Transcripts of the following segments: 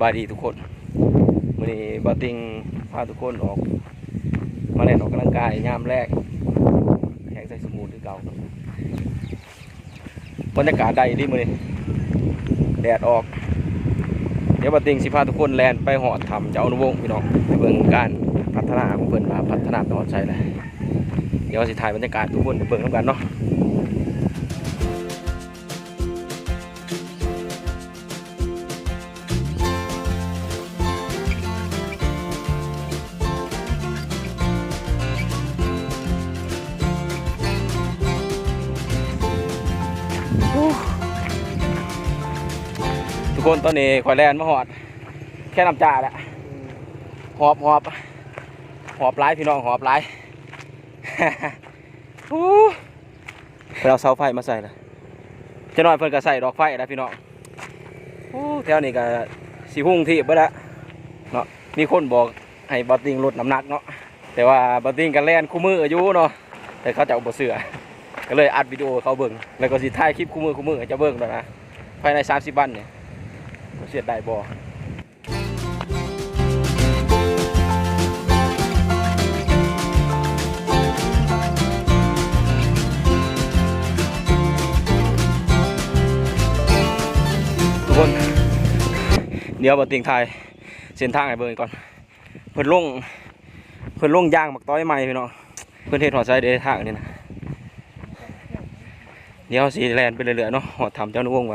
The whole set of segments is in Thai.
บายดีทุกคนวันนี้บาติงพาทุกคนออก มาเล่นออกกำลังกายยามแรกแข่งใส่สมูนหรือเก่าบรรยากาศใดดีมือนี้แดดออก เดี๋ยวบาติงสิพาทุกคนแลนไปหอดทำเจ้าอนุวงศ์พี่น้องไปเบิ่งการพัฒนาของเพิ่นมาพัฒนาไปหอดใส่เลยเดี๋ยวสิถ่ายบรรยากาศทุกคนไปเบิ่งน้ำกันเนาะ คนตอนนี้ข่อยแลนมาหอด แค่น้ำจ่าแหละหอบหอบหอบหลายพี่น้องหอบหลายอู้เพิ่เอาเสาไฟมาใส่ลยจะน้อยเพิ่นก็ใส่ดอกไฟแล้วพี่น้องแถวนี้ก็สีหุ่งที่เบิดละเนาะมีคนบอกให้บัตติงลดน้ำหนักเนาะแต่ว่าบัตติงกันแล่นคู่มืออายู่เนาะแต่เขาจะเอาบเสือก็เลยอัดวิดีโอเขาเบิ่งแล้วก็สิถ่ายคลิปคู่มือคู่มือจะเบิ่งด้วยนะภายใน 30 วันเนี่ย เสียดได้บ่ทุกคน เดี๋ยวมาติงไทยเส้นทางให้เบิ่งก่อน เพิ่นลง เพิ่นลงยางบักต้อยใหม่พี่น้องเพิ่นเฮ็ดหอดไซเดทางนี่นะเดี๋ยวสิแลนไปเรื่อยๆเนาะหอดทำเจ้าหนุ่วงว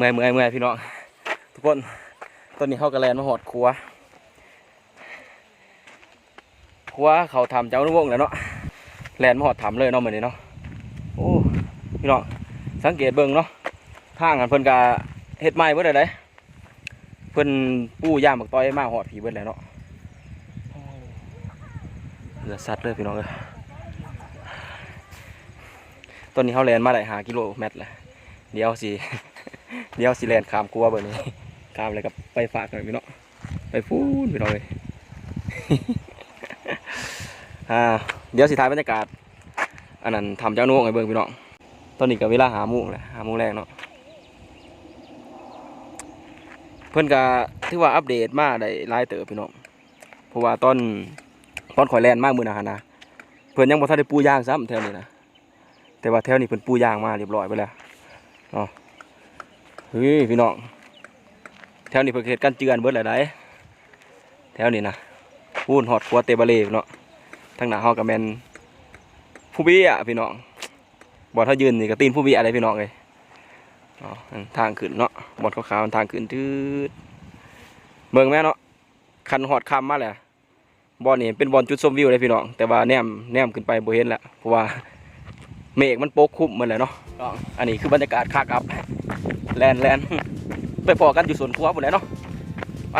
มื่อยเมื่อยเมื่อยพี่น้องทุกคนตอนนี้เข้ากระแลนมาหอดครัวครัวเขาทำเจ้านุ่วงแล้วเนาะแลนมาหอดทำเลยเนาะเหมือนนี้เนาะโอ้พี่น้องสังเกตเบิ่งเนาะทางกันเพิ่นกะเฮ็ดไม้เบิดเลยเด้เพิ่นปูย่างบักต้อยมาหอดผีเบิดแล้วเนาะเหลือสัตว์เลยพี่น้องเอ้ยตอนนี้เขาแลนมาได้หากิโลเมตรแล้วเดี๋ยวสิ เดี๋ยวสิแลนขามกลัวเบอร์นี้ขามเลยกับไปฝากหน่อยพี่เนาะไปพูนพี่น้องเลยอ่าเดี๋ยวสิถ่ายบรรยากาศ อันนั้นทำเจ้านุ่งไอ้เบิ่งพี่น้องตอนนี้ก็เวลาหาโมุ้งแหละหาโมุ้งแรกเนาะเพิ่อนก็ถือว่าอัปเดตมาได้หลายเติบพี่น้องเพราะว่าตอนตอนข่อยแลนมากมือนะฮะนะเพิ่อนยังบ่ทันได้ปูยางซ้ำแถวนี้นะแต่ว่าแถวนี้เพิ่อนปูยางมาเรียบร้อยไปแล้วเฮ้ยพี่น้องแถวนี้เพิ่นเฮ็ดกันเจือนเบิดแล้วได้แถวนี้นะพูนฮอดครัวเตบะเลเนาะทางหน้าเฮาก็แมนผู้เบี้ยพี่น้องบ่ถ้ายืนนี่ก็ตีนผู้เบี้ยอะไรพี่น้องเอ้ยทางขึ้นเนาะบอนขาวๆทางขึ้นทืดเบิ่งแม่เนาะคันฮอดคำมาแล้วบ่อนนี่เป็นบอนจุดชมวิวเลยพี่น้องแต่ว่าแนมแนมขึ้นไปโบเห็นแล้วเพราะว่าเมฆมันโป๊กคลุมหมดแล้วเนาะอันนี้คือบรรยากาศคากอัพ แลนแลนไปพอกันอยู่สวนครัวหมดแล้วเนาะไป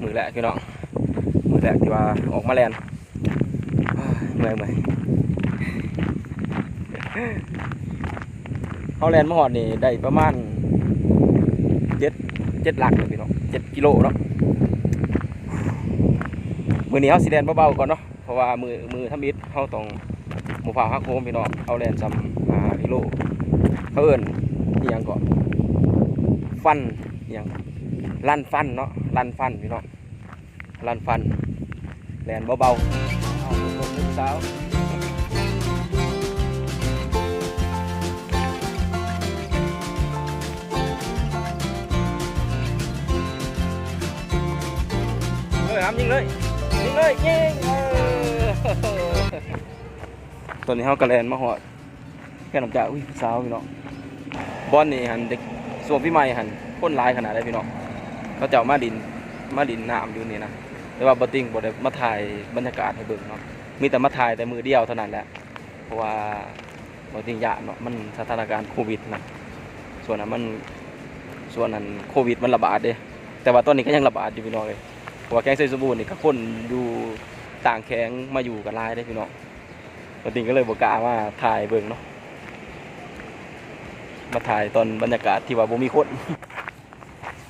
มือแรกพี่น้องมือแรกที่ว่าออกมาแลนอ้ายเมื่อยเมื่อยเขาแลนมาหอดนี่ได้ประมาณ เจ็ดหลักเลยพี่น้องเจ็ดกิโลเนาะมือนี้เขาสีแดนเบาๆก่อนเนาะเพราะว่ามือมือทำอิฐเขาต้องหมูผาฮักโฮมพี่น้องเอาแลนซ้ำหากิโลเขาเอิ้นอียังก่อนฟันอียังลั่นฟันเนาะลั่นฟันพี่น้องลั่นฟันแลนเบาๆเอาคนสาว เฮ้ยครับยิงเลยยิงเลยยิงตอนนี้เขากระแลนมาหอดแค่น้ำจ่าอุ้ยสาวพี่น้องบอลนี่หันเด็กส่วนพี่ใหม่หันพ่นลายขนาดได้พี่น้องเขาเจ้ามาดินมาดินน้ำอยู่นี่นะแต่ว่าบติงบ่ได้มาถ่ายบรรยากาศให้เบิ่งเนาะมีแต่มาถ่ายแต่มือเดียวเท่านั้นแหละเพราะว่าบติงยาเนาะมันสถานการณ์โควิดนะส่วนนั้นมันส่วนนั้นโควิดมันระบาดเด้แต่ว่าตอนนี้ก็ยังระบาดอยู่พี่น้องเลย ว่าแกงไซสมบูรณ์นี่ก็คนดูต่างแข้งมาอยู่กับลายได้พี่น้องปกติก็เลยบอกกาว่าถ่ายเบิ่งเนาะมาถ่ายตอนบรรยากาศที่ว่าบ่มีคน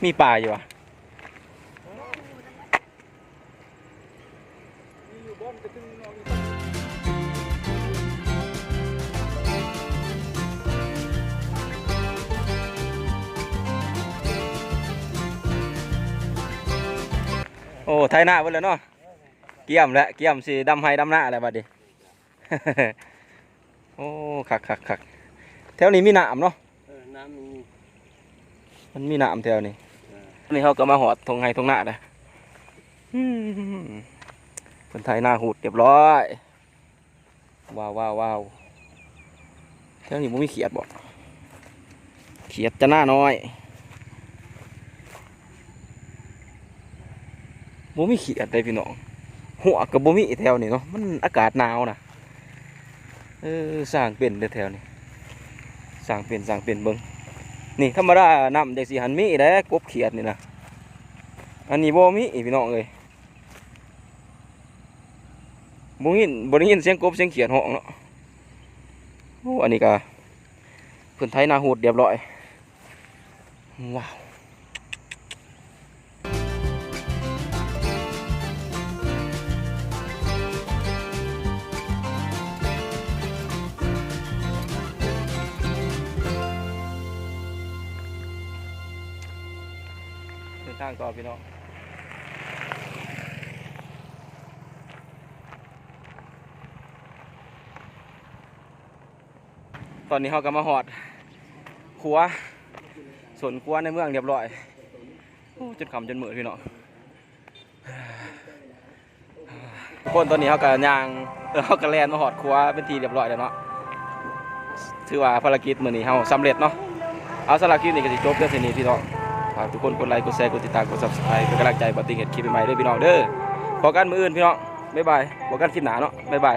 มีป่าอยู่อะ อ้ไทยหน้าเบิ่แล้วเนาะเกี่ยมแล้วเกี่ยมสิดำให้ดำหน้าแล้วบัดนี้ โอ้คักคักคักแถวนี้มีน้ำเนาะเออน้ำมีมันมีน้ำแถวนี้นี่เขาก็มาหอดทงไห้ทงหน้าเลยคนไทยหน้าหูดเรียบร้อยว้าวว้าวว้าวแถวนี้มันมีเขียดบอกเขียดจะหน้าน้อย บ่มีขียดเลยพี่น้องหัวกับบ่มีแถวนี้เนาะมันอากาศหนาวนะเออสร้างเป็นเด้อแถวนี้สร้างเป็นสร้างเป็นเบิ่งนี่ธรรมดานำจากสีหันมีได้กบเขียดนี่นะอันนี้บ่มีพี่น้องเอ้ยบ่ยินบ่ได้ยินเสียงกบเสียงเขียดห้องเนาะโอ้อันนี้ก็เพิ่นไทยนาหูดเรียบร้อยว้าว ทางต่อพี่น้องตอนนี้เขาก็มาหอดครัวส่วนครัวในเมืองเรียบร้อยจนคำจนมือพี่น้องคนตอนนี้เขาก็ย่างเออเขาก็แลนมาหอดครัวเป็นทีเรียบร้อยแล้วเนาะถือว่าภารกิจมือนี้เขาสำเร็จเนาะเอาสำหรับคลิปนี้ก็สิจบเพียงเท่านี้พี่น้องากทุกคนกดไลค์กดแชร์กดติดตามกดซับสไครป์เป็นกำลังใจบัตติงเห็ดคลิปใหม่ๆด้วยพี่น้องเด้อพอกันมืออื่นพี่น้องบ๊ายบายพอกันคลิปหนาเนาะบ๊ายบาย